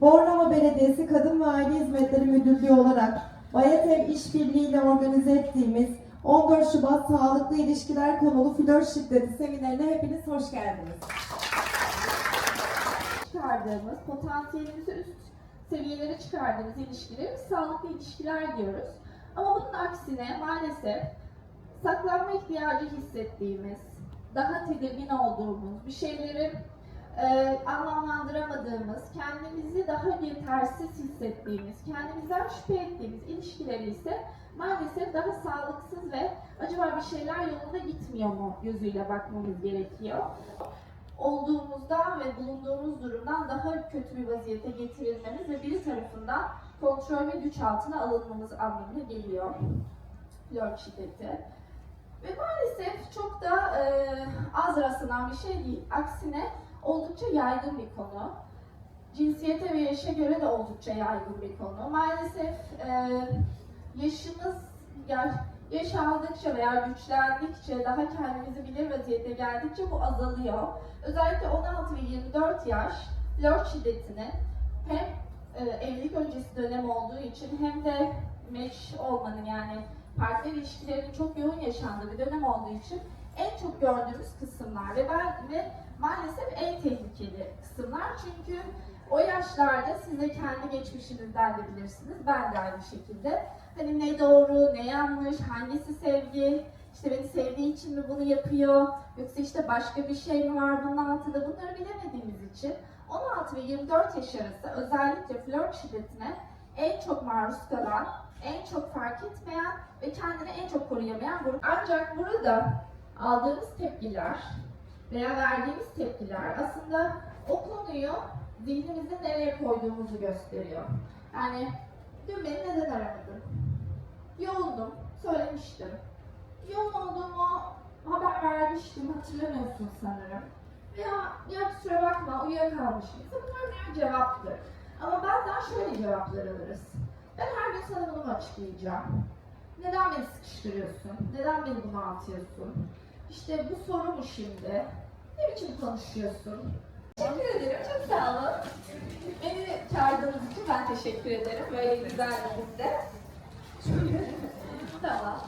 Bornova Belediyesi Kadın ve Aile Hizmetleri Müdürlüğü olarak Bayatev İşbirliği ile organize ettiğimiz 14 Şubat Sağlıklı İlişkiler konulu flört şiddeti seminerine hepiniz hoş geldiniz. çıkardığımız, potansiyelimizi üst seviyelere çıkardığımız ilişkileri sağlıklı ilişkiler diyoruz. Ama bunun aksine maalesef saklanma ihtiyacı hissettiğimiz, daha tedirgin olduğumuz, bir şeyleri e, anlamlandıramadığımız, kendimizi daha yetersiz hissettiğimiz, kendimizden şüphe ettiğimiz ilişkileri ise maalesef daha sağlıksız ve acaba bir şeyler yolunda gitmiyor mu gözüyle bakmamız gerekiyor olduğumuzdan ve bulunduğumuz durumdan daha kötü bir vaziyete getirilmemiz ve biri tarafından kontrol ve güç altına alınmamız anlamına geliyor. Flört şiddeti. Ve maalesef çok da e, az rastlanan bir şey değil. Aksine oldukça yaygın bir konu. Cinsiyete ve yaşa göre de oldukça yaygın bir konu. Maalesef e, yaşımız, yaş, aldıkça veya güçlendikçe, daha kendimizi bilir vaziyete geldikçe bu azalıyor. Özellikle 16 ve 24 yaş flört şiddetinin hem e, evlilik öncesi dönem olduğu için hem de meş olmanın yani partner ilişkilerinin çok yoğun yaşandığı bir dönem olduğu için en çok gördüğümüz kısımlar ve ben ve maalesef en tehlikeli kısımlar çünkü o yaşlarda siz de kendi geçmişinizden de bilirsiniz. Ben de aynı şekilde. Hani ne doğru, ne yanlış, hangisi sevgi, işte beni sevdiği için mi bunu yapıyor, yoksa işte başka bir şey mi var bunun altında bunları bilemediğimiz için 16 ve 24 yaş arası özellikle flört şiddetine en çok maruz kalan, en çok fark etmeyen ve kendini en çok koruyamayan grup. Ancak burada aldığımız tepkiler veya verdiğimiz tepkiler aslında o konuyu zihnimizde nereye koyduğumuzu gösteriyor. Yani dün beni neden aramadın? Yoğundum, söylemiştim. Yoğun olduğumu haber vermiştim, hatırlamıyorsun sanırım. Ya, ya kusura bakma, uyuyakalmışım. Bunlar birer cevaptır. Ama bazen şöyle cevaplar alırız. Ben her gün sana bunu açıklayacağım. Neden beni sıkıştırıyorsun? Neden beni bunaltıyorsun? İşte bu soru mu şimdi? Ne biçim konuşuyorsun? Teşekkür ederim, çok sağ olun. Beni çağırdığınız için ben teşekkür ederim. Böyle güzel bir günde. tamam.